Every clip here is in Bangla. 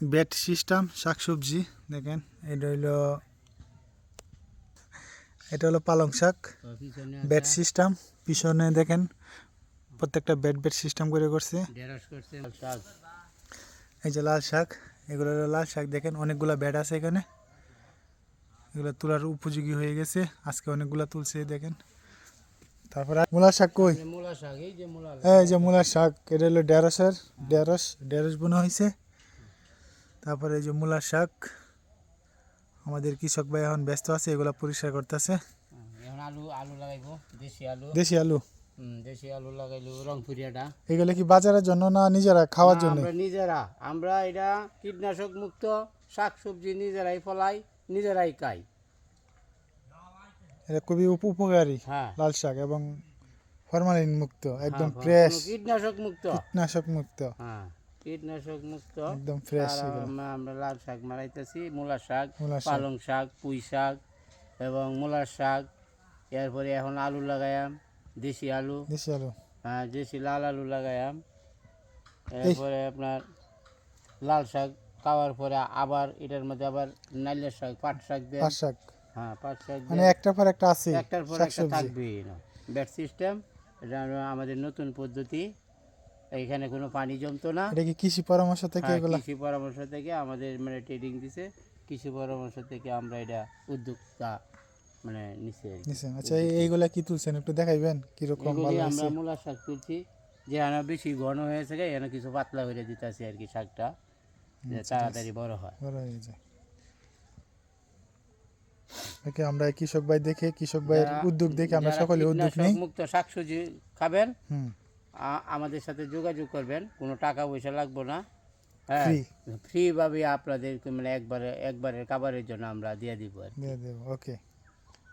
বেড সিস্টেম শাকসবজি দেখেন এটা হইল এটা হলো পালং শাক। বেড সিস্টেম পিছনে দেখেন প্রত্যেকটা বেড বেড সিস্টেম করে করছে। এই যে লাল শাক এগুলো হলো লাল শাক দেখেন অনেকগুলা বেড আছে এখানে। এগুলো তোলার উপযোগী হয়ে গেছে আজকে অনেকগুলা তুলছে দেখেন। তারপরে মূলা শাক কই? মূলা শাক এই যে মূলা এই যে মূলার শাক এটা হলো ঢেঁড়সের ঢেঁড়স ঢেঁড়স বোনা হয়েছে তারপরে এই যে মূলা শাক আমাদের কৃষক ভাই এখন ব্যস্ত আছে এগুলা পরিষ্কার করতেছে। এখন আলু আলু লাগাইবো দেশি আলু। দেশি আলু? দেশি আলু লাগাইলো রংপুরিয়াটা। এগুলো কি বাজারের জন্য না নিজেরা খাওয়ার জন্য? আমরা নিজেরা আমরা এটা কীটনাশক মুক্ত শাক সবজি নিজেরাই ফলাই নিজেরাই খাই। এটা খুবই উপকারী হ্যাঁ। লাল শাক এবং ফরমালিন মুক্ত একদম হ্যাঁ, ফ্রেশ কীটনাশক মুক্ত। কীটনাশক মুক্ত। হ্যাঁ। কীটনাশক মুক্ত। একদম ফ্রেশ আমরা- লাল শাক মারাইতেছি মূলা শাক পালং শাক পুঁই শাক এবং মূলার শাক। এরপরে এখন আলু লাগাইয়াম দেশি আলু। দেশি আলু। হ্যাঁ দেশি লাল আলু লাগাইয়াম। এরপরে আপনার লাল শাক খাওয়ার পরে আবার এটার মধ্যে আবার নাইলের শাক পাট শাক দেন। পাট শাক। হ্যাঁ পাট শাক মানে একটার পর একটা আছে একটার পর একটা থাকবেই। ব্যাট সিস্টেম এটা আমাদের নতুন পদ্ধতি। এখানে কোনো পানি জমতো না। এটা কি কৃষি পরামর্শ থেকে হ্যাঁ, এগুলা? কৃষি পরামর্শ থেকে আমাদের মানে ট্রেডিং দিছে। কৃষি পরামর্শ থেকে আমরা এটা উদ্যোক্তা মানে নিচে আচ্ছা এই- এইগুলা কি তুলছেন? একটু দেখাইবেন কীরকম ভালো আমরা মূলা শাক তুলছি। যে এখানে বেশি ঘন হয়েছে এখানে কিছু পাতলা হয়ে দিতেছি আর কি শাকটা। যে তাড়াতাড়ি বড় হয়। বড় হয়ে যায়। ওকে আমরা কৃষক ভাই দেখে কৃষক ভাইয়ের উদ্যোগ দেখে আমরা সকলে উদ্যোগ নিই। মুক্ত শাকসবজি খাবেন হুম। আমাদের সাথে যোগাযোগ করবেন কোনো টাকা পয়সা লাগবে না। হ্যাঁ Free। ফ্রি আপনাদেরকে মানে একবারে একবারের খাবারের জন্য আমরা দিয়ে দিব আর দিয়ে দেবো ওকে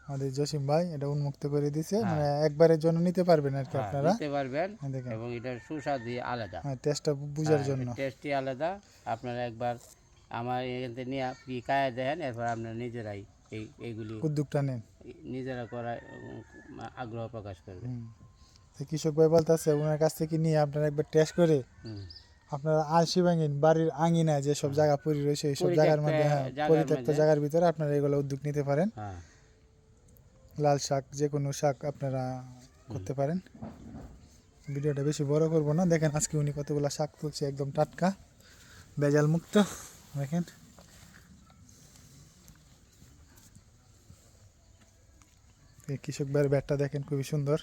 আমাদের জসিম ভাই এটা উন্মুক্ত করে দিছে হ্যাঁ। মানে একবারের জন্য নিতে পারবেন আর কি হ্যাঁ, আপনারা। নিতে পারবেন হ্যাঁ, এবং এটার সুস্বাদই আলাদা। হ্যাঁ টেস্টটা বুঝার জন্য। টেস্টই আলাদা। আপনারা একবার আমার এখান থেকে নিয়ে আপনি কায়া দেন এরপর আপনারা নিজেরাই এই এইগুলি উদ্যোগটা নেন। নিজেরা করার আগ্রহ প্রকাশ করবেন। তো কৃষক ভাই বলতেছে ওনার কাছ থেকে নিয়ে আপনারা একবার টেস্ট করে আপনারা আলসি ভাঙিন বাড়ির আঙিনায় যে সব জায়গা পরি রয়েছে এই সব জায়গার মধ্যে হ্যাঁ পরিত্যক্ত জায়গার ভিতরে আপনারা এগুলো উদ্যোগ নিতে পারেন। হ্যাঁ। লাল শাক যে কোনো শাক আপনারা করতে পারেন। ভিডিওটা বেশি বড় করব না। দেখেন আজকে উনি কতগুলো শাক তুলছে একদম টাটকা বেজাল মুক্ত দেখেন। এই কৃষক ভাইয়ের ব্যাটটা দেখেন খুবই সুন্দর।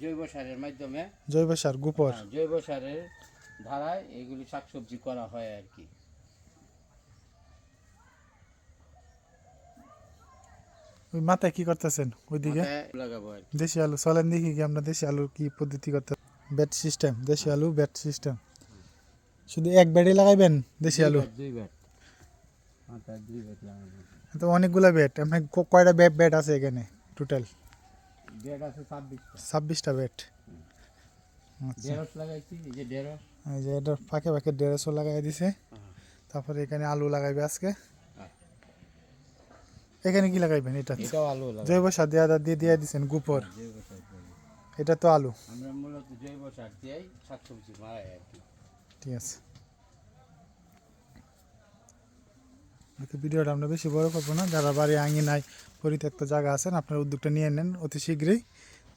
জৈব সারের মাধ্যমে জৈব সার গোপর হ্যাঁ, জৈব সারের ধারায় এগুলি শাকসবজি করা হয় আর কি। ওই মাথায় কি করতেছেন? ওইদিকে? লাগাবো আর দেশি আলু। চলেন দেখি কি আমরা দেশি আলুর কি পদ্ধতি করতে ব্যাট সিস্টেম দেশি আলু ব্যাট সিস্টেম শুধু এক ব্যাটে লাগাইবেন দেশি আলু? দুই ব্যাট। মাথায় দুই ব্যাট লাগাবো। তো অনেকগুলো ব্যাট আপনার কয়টা ব্যাট ব্যাট আছে এখানে টোটাল ব্যাট আছে ছাব্বিশটা। ছাব্বিশটা ব্যাট আচ্ছা। ঢেঁড়স লাগাইছি এই যে ঢেঁড়স এই যে এটার ফাঁকে ফাঁকে দেড়শো লাগাই দিছে। তারপরে এখানে আলু লাগাইবে আজকে। হ্যাঁ। এখানে কি লাগাইবেন এটা? এটাও আলু জৈব সার দেওয়া দিয়ে দিয়ে দিছেন সার দিয়ে। এটা তো আলু। আমরা মূলত জৈব সার দিয়েই শাকসবজি মারাই আর কি। ঠিক আছে। ভিডিওটা আমরা বেশি বড় করব না। যারা বাড়ি আঙিনায় পরিত্যক্ত জায়গা আছেন, আপনার উদ্যোগটা নিয়ে নেন অতি শীঘ্রই।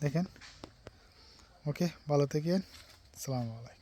দেখেন। ওকে, ভালো থেকে সালামু আলাইকুম।